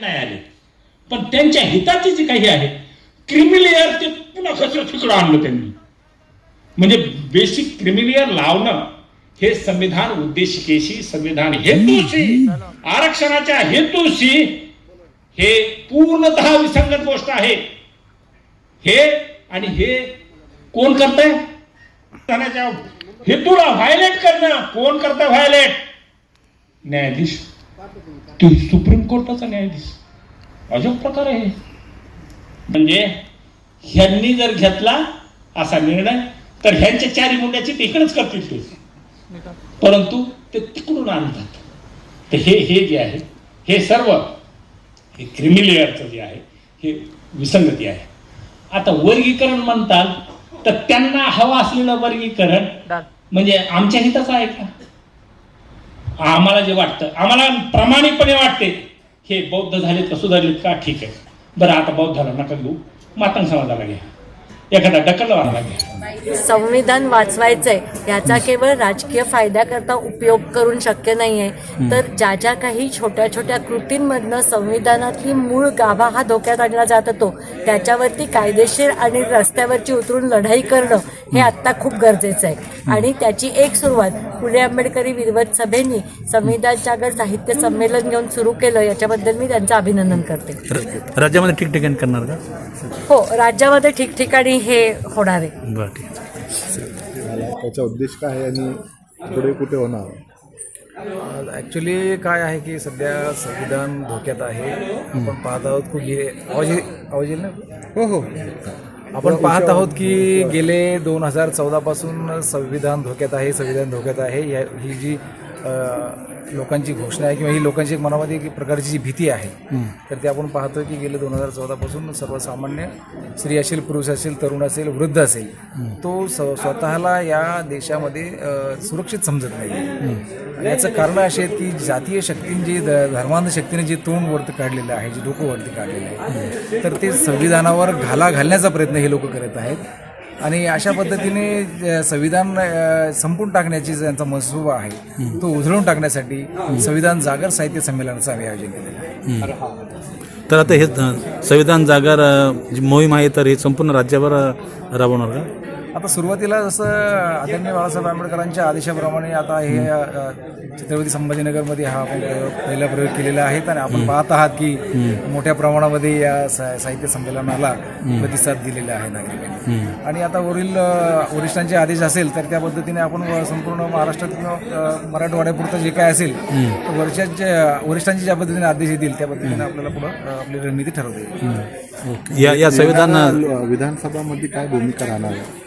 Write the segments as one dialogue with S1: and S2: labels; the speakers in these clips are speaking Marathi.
S1: नाही आले. पण त्यांच्या हिताची जी काही आहे क्रिमिलेअर ते पुन्हा कसं तिकडं आणलं त्यांनी. म्हणजे बेसिक क्रिमिलेअर लावणं हे संविधान उद्देशिकेशी संविधान हेतूशी आरक्षणाच्या हेतूशी हे पूर्णतः विसंगत गोष्ट आहे. हे आणि हे कोण करतंय? हेतूला व्हायलेट करणं कोण करतं व्हायलेट न्यायाधीश. तो सुप्रीम कोर्टाचा न्यायाधीश. अजब प्रकार आहे. म्हणजे ह्यांनी जर घेतला असा निर्णय तर ह्यांच्या चारी मुंड्याची तिकडेच करतील ते. परंतु ते तिकडून आणतात तर हे हे जे आहे हे सर्व हे क्रिमिलेअरचं जे आहे हे विसंगती आहे. आता वर्गीकरण म्हणताल तर त्यांना हवं असलेलं वर्गीकरण म्हणजे आमच्या हिताचं आहे का? आम्हाला जे वाटतं आम्हाला प्रामाणिकपणे वाटते. हे बौद्ध झालेत का सुधारलेत का? ठीक आहे. बरं आता बौद्धाला नका घेऊ. मातंग समाजाला घ्या. एखादा डकलवाला घ्या.
S2: संविधान वाचवायचंय याचा केवळ राजकीय फायद्याकरता उपयोग करून शक्य नाहीये. तर ज्या ज्या काही छोट्या छोट्या कृतींमधनं संविधानातली मूळ गाभा हा धोक्यात आणला जात होतो त्याच्यावरती कायदेशीर आणि रस्त्यावरची उतरून लढाई करणं हे आत्ता खूप गरजेचं आहे. आणि त्याची एक सुरुवात फुले आंबेडकरी विद्वत सभेनी संविधान जागर साहित्य संमेलन घेऊन सुरू केलं याच्याबद्दल मी त्यांचं अभिनंदन करते.
S3: राज्यामध्ये ठिकठिकाणी करणार का?
S2: हो राज्यामध्ये ठिकठिकाणी हे होणार आहे.
S3: बरं ठीक आहे.
S4: झाला त्याचा उद्देश काय आहे आणि पुढे कुठे होणार?
S5: ॲक्च्युली काय आहे की सध्या संविधान धोक्यात आहे. आपण पाहत आहोत आवाज ये- आवाज येईल ना
S4: हो हो.
S5: आपण पाहत आहोत की गेले दोन हजार चौदापासून संविधान धोक्यात आहे संविधान धोक्यात आहे. या ही जी लोकांची घोषणा आहे किंवा ही लोकांची एक मनामध्ये एक प्रकारची जी भीती आहे तर ते आपण पाहतो की गेले दोन हजार चौदापासून सर्वसामान्य स्त्री असेल पुरुष असेल तरुण असेल वृद्ध असेल तो स्वतःला या देशामध्ये सुरक्षित समजत नाही. याचं कारण असे आहेत की जातीय शक्तीने जे धर्मांध शक्तीने जे तोंड वरती काढलेलं आहे जे डोकं वरती काढलेलं आहे तर ते संविधानावर घाला घालण्याचा प्रयत्न हे लोक करत आहेत. आणि अशा पद्धतीने संविधान संपून टाकण्याची त्यांचा मनसुबा आहे तो उधळून टाकण्यासाठी संविधान जागर साहित्य संमेलनाचं आम्ही आयोजन केलेलं आहे.
S3: तर आता हे संविधान जागर जी मोहीम आहे तर हे संपूर्ण राज्यभर राबवणार का?
S5: आता सुरुवातीला जसं आदरणीय बाळासाहेब आंबेडकरांच्या आदेशाप्रमाणे आता हे छत्रपती संभाजीनगरमध्ये हा आपण प्रयोग पहिला प्रयोग केलेला आहे. आणि आपण पाहत आहात की मोठ्या प्रमाणामध्ये या साहित्य संमेलनाला प्रतिसाद दिलेला आहे नागरिकांनी. आणि आता वरील वरिष्ठांचे आदेश असेल तर त्या पद्धतीने आपण संपूर्ण महाराष्ट्रात मराठवाड्यापुरतं जे काय असेल तर वरिष्ठांच्या वरिष्ठांची ज्या पद्धतीने आदेश येतील त्या पद्धतीने आपल्याला पुढं आपली रणनीती ठरवता येईल.
S3: या या संविधान
S4: विधानसभामध्ये काय भूमिका राहणार आहे?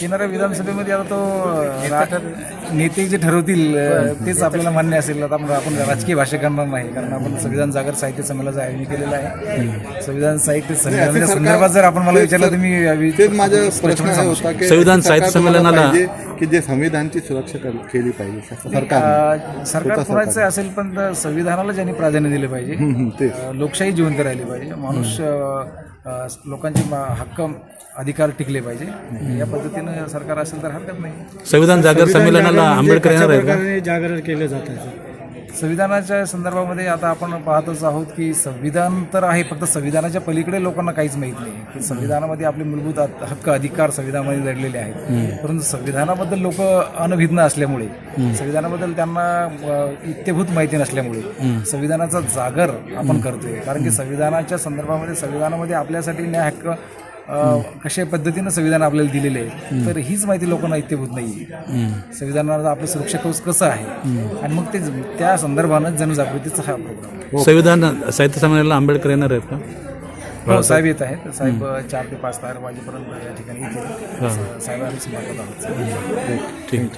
S5: येणाऱ्या विधानसभेमध्ये आता तो नेते जे ठरवतील तेच आपल्याला मान्य असेल. आता आपण आपण राजकीय भाषा करणार नाही कारण आपण संविधान जागर साहित्य संमेलनाचं आयोजन केलेलं आहे. संविधान साहित्य संमेलनाच्या संदर्भात जर आपण मला विचारलं तर मी वि-
S4: तेच माझा
S5: स्पष्टपणे
S4: प्रश्न
S5: सांगू
S4: होता की
S3: संविधान साहित्य संमेलनाला-
S4: की जे संविधानची सुरक्षा केली पाहिजे सरकार
S5: कोणाचं असेल पण संविधानाला ज्यांनी प्राधान्य दिले पाहिजे लोकशाही जिवंत राहिली पाहिजे. माणूस लोकांचे हक्क अधिकार टिकले पाहिजे. या पद्धतीनं सरकार असेल तर हरकत नाही.
S3: संविधान जागर संमेलनाला आंबेडकर येणार आहेत का?
S6: केले जातात
S5: संविधानाच्या संदर्भामध्ये आता आपण पाहतच आहोत की संविधान तर आहे फक्त संविधानाच्या पलीकडे लोकांना काहीच माहीत नाही. की संविधानामध्ये आपले मूलभूत हक- हक्क अधिकार संविधानामध्ये दडलेले आहेत. परंतु संविधानाबद्दल लोक अनभिज्ञ असल्यामुळे संविधानाबद्दल त्यांना अ, इत्यभूत माहिती नसल्यामुळे संविधानाचा जागर आपण करतोय. कारण की संविधानाच्या संदर्भामध्ये संविधानामध्ये आपल्यासाठी न्याय हक्क कशा पद्धतीनं संविधान आपल्याला दिलेले आहे तर हीच माहिती लोकांना इत्यभूत नाही संविधानाचा आपलं सुरक्षा कवच कसं आहे? आणि मग ते त्या संदर्भानं जनजागृतीचा हा प्रोग्राम
S3: संविधान साहित्य संमेलनाला आंबेडकर येणार आहेत का?
S5: हो साहेब येत आहेत. साहेब चार ते पाच तार वाजेपर्यंत या ठिकाणी येतील. समारंभ आहोत.
S3: ठीक.